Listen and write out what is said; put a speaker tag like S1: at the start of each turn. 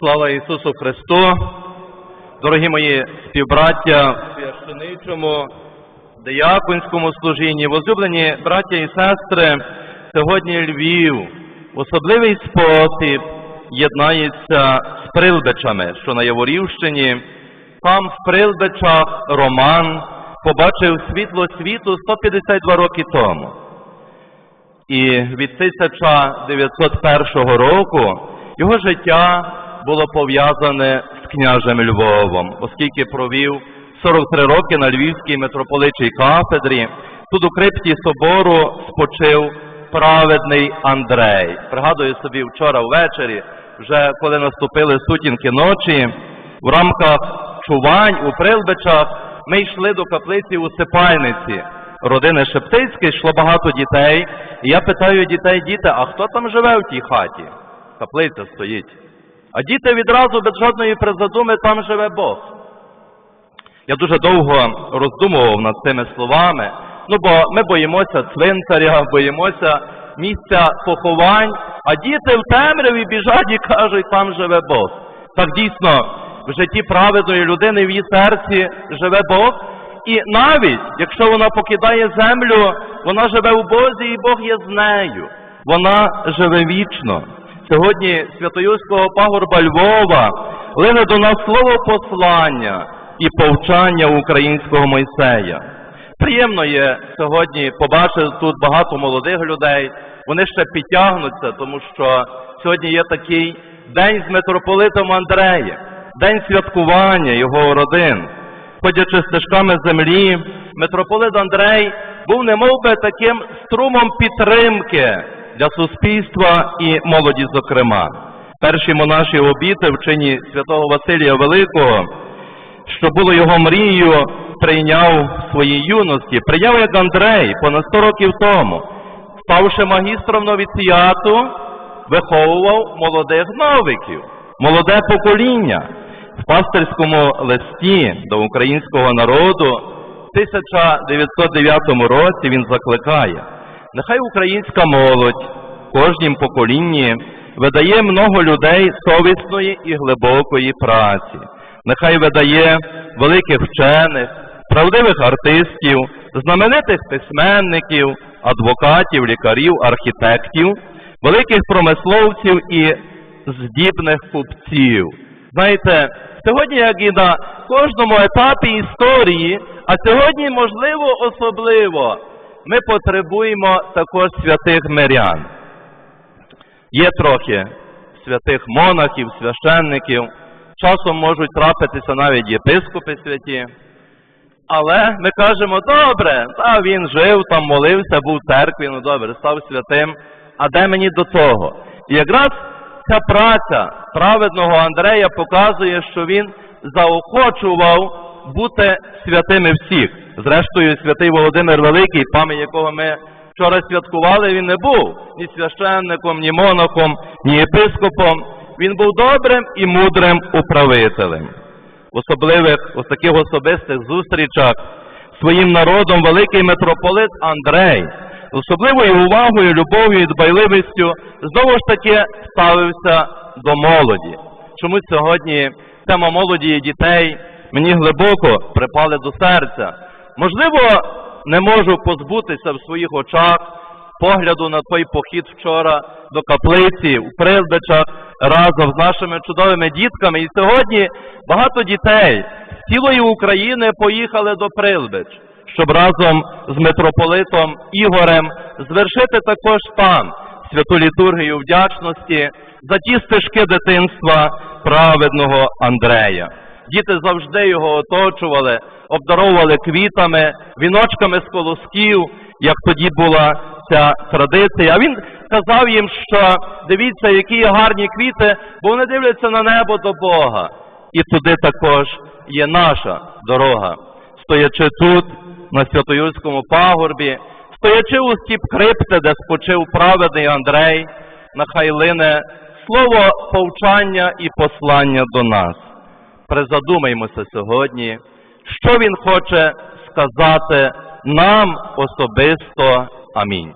S1: Слава Ісусу Христу! Дорогі мої співбраття в священичому, дияконському служінні, возлюблені браття і сестри, сьогодні Львів в особливий спосіб єднається з Прилбичами, що на Яворівщині. Там в Прилбичах Роман побачив світло світу 152 роки тому. І від 1901 року його життя було пов'язане з княжем Львовом, оскільки провів 43 роки на Львівській митрополичій кафедрі. Тут у крипті собору спочив праведний Андрей. Пригадую собі вчора ввечері, вже коли наступили сутінки ночі, в рамках чувань у Прилбичах ми йшли до каплиці у Сипальниці. Родини Шептицької йшло багато дітей. І я питаю дітей, діти, а хто там живе в тій хаті? Каплиця стоїть. А діти відразу без жодної призадуми там живе Бог. Я дуже довго роздумував над цими словами, ну бо ми боїмося цвинтаря, боїмося місця поховань, а діти в темряві біжать і кажуть, там живе Бог. Так дійсно, в житті праведної людини в її серці живе Бог. І навіть якщо вона покидає землю, вона живе у Бозі, і Бог є з нею. Вона живе вічно. Сьогодні Святоюського пагорба Львова лине до нас слово послання і повчання українського Мойсея. Приємно є сьогодні побачити тут багато молодих людей. Вони ще підтягнуться, тому що сьогодні є такий день з митрополитом Андреєм, день святкування його родин. Ходячи стежками землі, митрополит Андрей був немовби таким струмом підтримки для суспільства і молоді, зокрема. Перші монаші обіти в чині святого Василія Великого, що було його мрією, прийняв в своїй юності, прийняв як Андрей понад 100 років тому, ставши магістром новіціату, виховував молодих новиків, молоде покоління. В пастирському листі до українського народу в 1909 році він закликає, нехай українська молодь в кожнім поколінні видає много людей совісної і глибокої праці, нехай видає великих вчених, правдивих артистів, знаменитих письменників, адвокатів, лікарів, архітектів, великих промисловців і здібних купців. Знаєте, сьогодні, як і на кожному етапі історії, а сьогодні, можливо, особливо, ми потребуємо також святих мирян. Є трохи святих монахів, священників, часом можуть трапитися навіть єпископи святі. Але ми кажемо, добре, та він жив, там молився, був в церкві, ну добре, став святим. А де мені до того? І якраз ця праця праведного Андрея показує, що він заохочував бути святими всіх. Зрештою, святий Володимир Великий, пам'ять якого ми вчора святкували, він не був ні священником, ні монахом, ні єпископом. Він був добрим і мудрим управителем. В особливих ось таких особистих зустрічах своїм народом великий митрополит Андрей з особливою увагою, любов'ю і дбайливістю знову ж таки ставився до молоді. Чому сьогодні тема молоді і дітей мені глибоко припали до серця? Можливо, не можу позбутися в своїх очах погляду на той похід вчора до каплиці у Прилбичах разом з нашими чудовими дітками. І сьогодні багато дітей з цілої України поїхали до Прилбич щоб разом з митрополитом Ігорем звершити також там святу літургію вдячності за ті стежки дитинства праведного Андрея. Діти завжди його оточували, обдаровували квітами, віночками з колосків, як тоді була ця традиція. А він казав їм, що дивіться, які гарні квіти, бо вони дивляться на небо до Бога. І туди також є наша дорога. Стоячи тут, на Святоюрському пагорбі, стоячи у стіп крипти, де спочив праведний Андрей, нехай лине слово повчання і послання до нас. Призадумаймося сьогодні, що він хоче сказати нам особисто. Амінь.